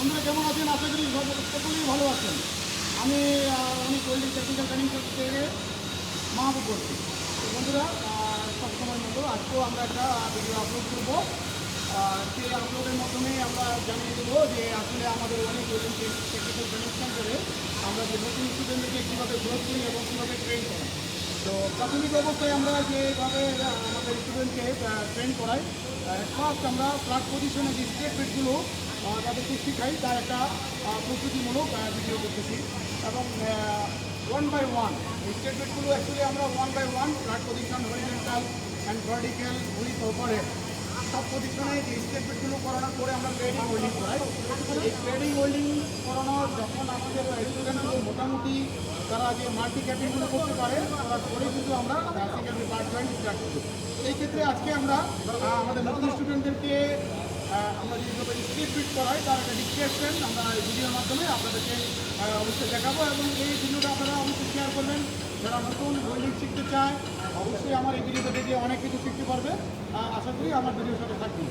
বন্ধুরা, কেমন আছেন? আশা করি সকলেই ভালো আছেন। আমি আমি কোল্ড টেকনিক্যাল ট্রেনিং থেকে মাহবুব করছি। বন্ধুরা সবসময় মতো আজকেও আমরা একটা ভিডিও আপলোড করব। সেই আপলোডের মাধ্যমে আমরা জানিয়ে দেবো যে আসলে আমাদের অনেক ওয়েল্ডিং টেকনিক্যাল ট্রেনিং সেন্টারে আমরা যে নতুন স্টুডেন্টদেরকে কীভাবে গ্রোথ করি এবং কীভাবে ট্রেন করি। তো প্রাথমিক অবস্থায় আমরা যেভাবে আমাদের স্টুডেন্টকে ট্রেন করাই ফার্স্ট আমরা ফ্ল্যাট পজিশনে যে স্টেপ বেডগুলো তাদেরকে শিখাই তার একটা প্রস্তুতিমূলক ভিডিও করতেছি। এবং ওয়ান বাই ওয়ান বেডগুলো অ্যাকচুয়ালি আমরা one by one flat position horizontal and vertical with ওভারে সব পজিশনে যে স্টেপ বেডগুলো করানোর পরে আমরা ট্রেডিং হোল্ডিং করাই। এই ট্রেডিং হোল্ডিং করানোর যখন আমাদের স্টুডেন্টগুলো মোটামুটি তারা যে মাল্টি ক্যাপিংগুলো করতে পারে, তারা করে কিন্তু আমরা সেকেন্ডারি পার্ট জয়েন্ট স্টার্ট করি। এই ক্ষেত্রে আজকে আমরা আমাদের নতুন স্টুডেন্টদেরকে আমরা যেভাবে স্টেপ ফিট করাই, তার একটা ডিসক্রিপশন আমরা ভিডিওর মাধ্যমে আপনাদেরকে অবশ্যই দেখাবো এবং এই ভিডিওটা আপনারা অবশ্যই শেয়ার করবেন। যারা নতুন হোল্ডিং শিখতে চায়, অবশ্যই আমার এই ভিডিওটা দেখে অনেক কিছু শিখতে পারবে। আশা করি আমার ভিডিওর সাথে থাকবেন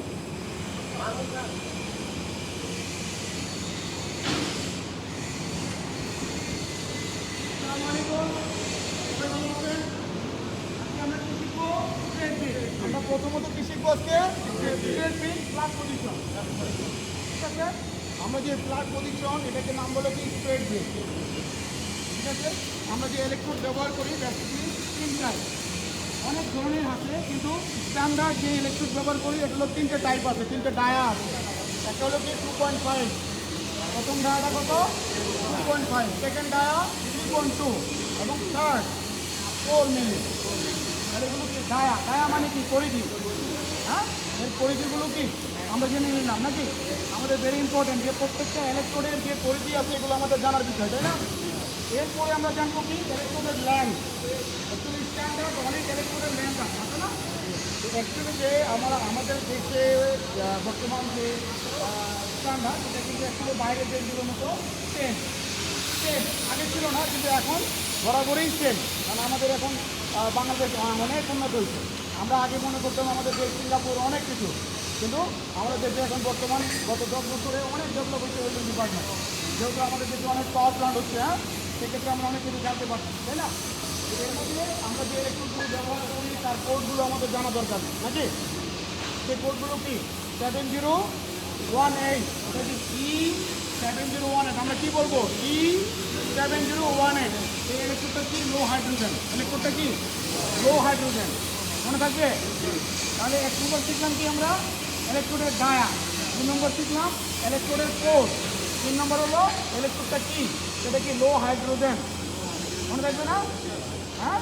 আসসালামু আলাইকুম। সবাই ভালো আছেন? আজকে আমরা কি শিখব? Straight beat। আমরা প্রথমত কি শিখব আজকে Straight beat, ঠিক আছে? আমরা যে ফ্ল্যাট পজিশন এটাকে নাম বলে কি? স্ট্রেট বেড ঠিক আছে? আমরা যে ইলেকট্রোড ব্যবহার করি তিন টাইপ অনেক ধরনের আছে কিন্তু স্ট্যান্ডার্ড যে ইলেকট্রোড ব্যবহার করি এটা হলো তিনটে টাইপ আছে তিনটে ডায়া আছে। একটা হলো কি? টু পয়েন্ট ফাইভ প্রথম ডায়াটা কত? Two point five second dia three point two এবং third four minute dia dia মানে কি? পরিধি। হ্যাঁ? এর পরিধিগুলো কি? আমরা জেনে নিলাম নাকি? আমাদের ভেরি ইম্পর্টেন্ট যে প্রত্যেকটা ইলেকট্রোডের যে পরিধি আছে, এগুলো আমাদের জানার বিষয়, তাই না? এরপরে আমরা জানব কি? ইলেকট্রোডের ল্যান্ড অ্যাকচুয়ালি স্ট্যান্ডার্ড অনেক ইলেকট্রোডের ল্যান্ড আছে আছে না? অ্যাকচুয়ালি যে আমরা, আমাদের দেশে বর্তমান যে স্ট্যান্ডার্ড এটা কিন্তু অ্যাকচুয়ালি বাইরের দেশগুলোর মতো সেম সেম আগে ছিল না, কিন্তু এখন বরাবরই সেম কারণ আমাদের এখন বাংলাদেশ অনেক উন্নত হয়েছে। আমরা আগে মনে করতাম আমাদের দেশ সিঙ্গাপুর অনেক কিছু, কিন্তু আমাদের দেশে এখন বর্তমান গত দশ বছরে অনেক ডেভেলপ হয়েছে ওয়েল্ডিং ডিপার্টমেন্ট যেহেতু আমাদের দেশে অনেক পাওয়ার প্লান্ট হচ্ছে হ্যাঁ সেক্ষেত্রে আমরা অনেক কিছু জানতে পারছি, তাই না? এর মধ্যে আমরা যে ইলেকট্রিকগুলো ব্যবহার করি, তার কোডগুলো আমাদের জানা দরকার, নাকি? সেই কোডগুলো কি? Seven zero one eight E seven zero one eight আমরা কী বলব? E seven zero one eight এই ইলেকট্রিকটা কি লো হাইড্রোজেন ইলেকট্রিকটা কি লো হাইড্রোজেন মনে থাকবে? তাহলে এক নম্বর শিখলাম কি আমরা? ইলেকট্রোডের ডায়া দুই নম্বর শিখলাম ইলেকট্রোডের কোড তিন নম্বর হলো ইলেকট্রোডটা কি? সেটা কি লো হাইড্রোজেন মনে থাকবে না? হ্যাঁ?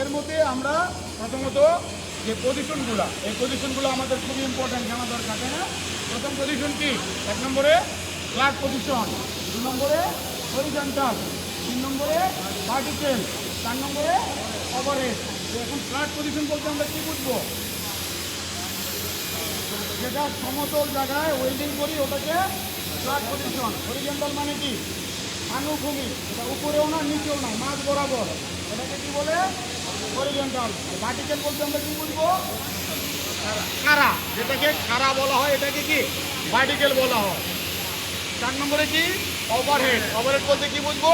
এর মধ্যে আমরা প্রথমত যে পজিশনগুলো এই পজিশনগুলো আমাদের খুবই ইম্পর্ট্যান্ট জানা দরকার, তাই না? প্রথম পজিশন কি? এক নম্বরে ফ্ল্যাট পজিশন দু নম্বরে হরিজন্টাল নম্বরে ভার্টিক্যাল চার নম্বরে ওভারহেড এখন ফ্ল্যাট পজিশন বলতে আমরা কী বুঝব? যেটা সমতল জায়গায় ওয়েল্ডিং করি, ওটাকে ফ্ল্যাট পজিশন হরিজন্টাল মানে কি? আনুভূমি এটা উপরেও না, নিচেও না, মাঝ বরাবর। এটাকে কি বলে? হরিজন্টাল ভার্টিক্যাল বলতে আমরা কি বুঝব? খাড়া। যেটাকে খাড়া বলা হয়, এটাকে কি? ভার্টিক্যাল বলা হয়। চার নম্বরে কি? ওভারহেড ওভারহেড বলতে কি বুঝব?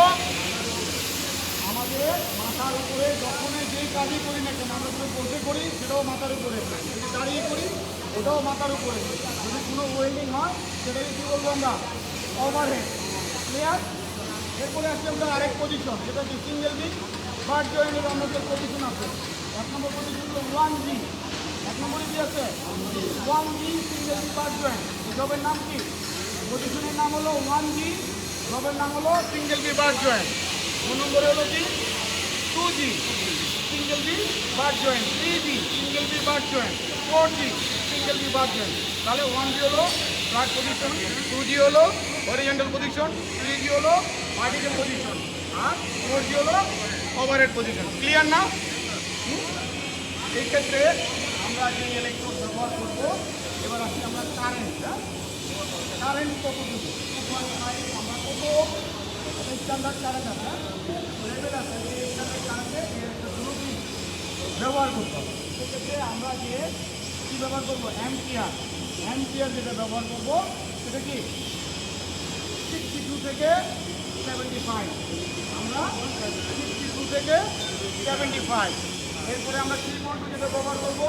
মাথার উপরে যখনই যেই কাজই করি না কেন, আমরা যদি বসে করি, সেটাও মাথার উপরে। যদি দাঁড়িয়ে করি, ওটাও মাথার উপরে। যদি কোনো ওয়েল্ডিং হয়, সেটাকে কী বলব আমরা? ওভারহেড ক্লিয়ার এরপরে আসছে আমরা আরেক পজিশন যেটা হচ্ছে সিঙ্গেল বি বার্ড জয়েন্টের আমাদের পজিশন আছে। এক নম্বর পজিশন হলো ওয়ান জি এক নম্বরে কি আছে? One G single V butt joint জবের নাম কি? পজিশনের নাম হলো ওয়ান জি জবের নাম হলো সিঙ্গেল বি বার্ড জয়েন্ট দু নম্বরে হলো কি? G single V butt joint three G single V butt joint four G single V butt joint তাহলে ওয়ান জি হলো ফ্ল্যাট পজিশন টু জি হলো হরিজেন্টাল পজিশন থ্রি জি হলো ভার্টিক্যাল পজিশন আর four G হলো ওভারহেড পজিশন ক্লিয়ার না? হুম? এই ক্ষেত্রে আমরা যে ইলেকট্রোড ব্যবহার করব, এবার আসছি আমরা কারেন্ট কারেন্ট কত দেবো? আমরা কত? স্ট্যান্ডার্ড কারেন্ট আছে লেভেল আছে এই স্ট্যান্ডার্ড কারেন্টে একটা গ্রুপিং ব্যবহার করতে হবে সেক্ষেত্রে আমরা যে কী ব্যবহার করব অ্যাম্পিয়ার অ্যাম্পিয়ার যেটা ব্যবহার করব সেটা কি সিক্সটি টু থেকে সেভেন্টি ফাইভ আমরা সিক্সটি টু থেকে সেভেন্টি ফাইভ এরপরে আমরা থ্রি পয়েন্ট যেটা ব্যবহার করব,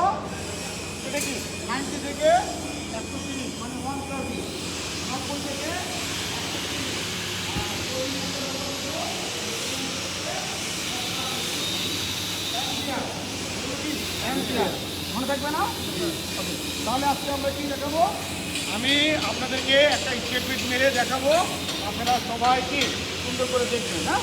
সেটা কি? নাইনটি থেকে একশো তিরিশ মানে ওয়ান থার্টি নব্বই থেকে অ্যাম্পিয়ার মনে থাকবে না? তাহলে আজকে আমরা কি দেখাবো? আমি আপনাদেরকে একটা স্টেটমেন্ট মেরে দেখাবো। আপনারা সবাই কি সুন্দর করে দেখবেন হ্যাঁ?